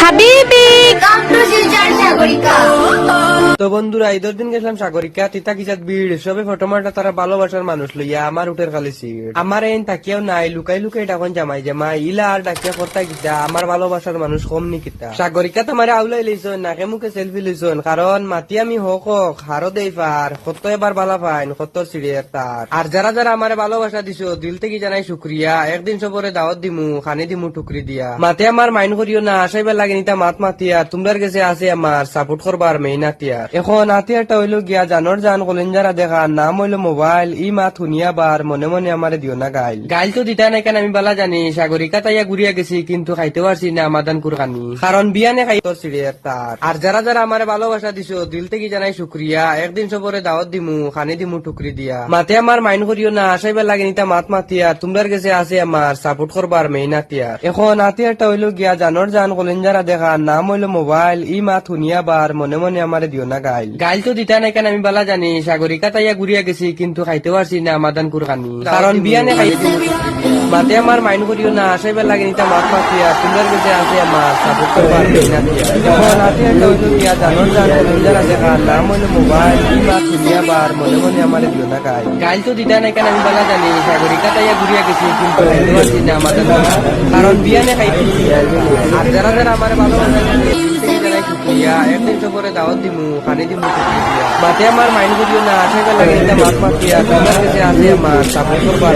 হাবিবি to Silchar Sagarika. তো বন্ধুরা, ঈদের দিন গেছিলাম সাগরিকা। তিতা কিসাত ভিড় সবে ফটো মারটা তারা ভালোবাসার মানুষ লইয়া আমার উঠের খালি সিট আমার এন তাকিয়াও নাই, লুকাই লুকাই ডাকন জামাই জামাই। ইলা আর ডাকিয়া কর্তা গিতা আমার ভালোবাসার মানুষ কম নি কিতা? সাগরিকা তোমারে আউলাই লইছন, নাকে মুখে সেলফি লইছন। কারণ মাতি আমি হক হোক হারো দেই পার কত এবার বালা পাইন কত সিঁড়িয়ার তার আর যারা যারা আমারে ভালোবাসা দিছো, দিল থেকে জানাই শুক্রিয়া একদিন সবরে দাওয়াত দিমু, খানি দিমু টুকরি দিয়া। মাতে আমার মাইন করিও না আসাইবার লাগে নিতা মাত মাতিয়া তোমরার কাছে আছে আমার সাপোর্ট করবার মেইন আতিয়ার এখন আতিয়ারটা হইল গিয়া জানর জান কলেন যারা দেখা নাম হইল মোবাইল ই মাত শুনিয়া বার মনে মনে আমারে দিও না গাইল। গাইল তো দিতা নাই কেন আমি বালা জানি সাগরিকা তাইয়া ঘুরিয়া গেছি কিন্তু খাইতে পারছি না আমাদান কুরকানি কারণ বিয়ানে খাই তোর সিঁড়িয়ার তার আর যারা যারা আমারে ভালোবাসা দিছো দিল থেকে জানাই শুক্রিয়া একদিন সবরে দাওয়াত দিমু খানি দিমু টুকরি দিয়া। মাতে আমার মাইন করিও না আসাইবার লাগে নিতা মাত মাতিয়া তোমরার কাছে আছে আমার সাপোর্ট করবার মেইন আতিয়ার এখন আতিয়ারটা হইল গিয়া জানর জান কলেন যারা দেখা নাম হইল মোবাইল ই মাত শুনিয়া বার মনে মনে আমারে দিও না গাইল। গাইল তো দিতা নাই আমি বালা জানি সাগরিকা তাইয়া ঘুরিয়া গেছি কিন্তু খাইতে পারছি না আমাদান কুরকানি কারণ বিয়ানে খাই মাতে আমার মাইন করিও না আসাইবার লাগে নিতা মাত মাতিয়া তোমরার কাছে আছে আমার সাপোর্ট করবার মেইন আতিয়ার এখন আতিয়ারটা হইল গিয়া জানর জান কলেন যারা দেখা নাম হইল মোবাইল মাত শুনিয়া বার মনে মনে আমারে দিও না গাইল। গাইল তো দিতা নাই আমি বালা জানি সাগরিকা তাইয়া ঘুরিয়া গেছি কিন্তু খাইতে পারছি না আমাদান কারণ বিয়ানে খাইতে আর যারা যারা আমার ভালোবাসা সফরে দাওয়াত দিমু খানি দিমু দিয়া। মাতে আমার মাইন্ড করিও না আশা লাগে মাছ মাছ মাতিয়া তোমার কাছে আছে আমার, সাপোর্ট করবার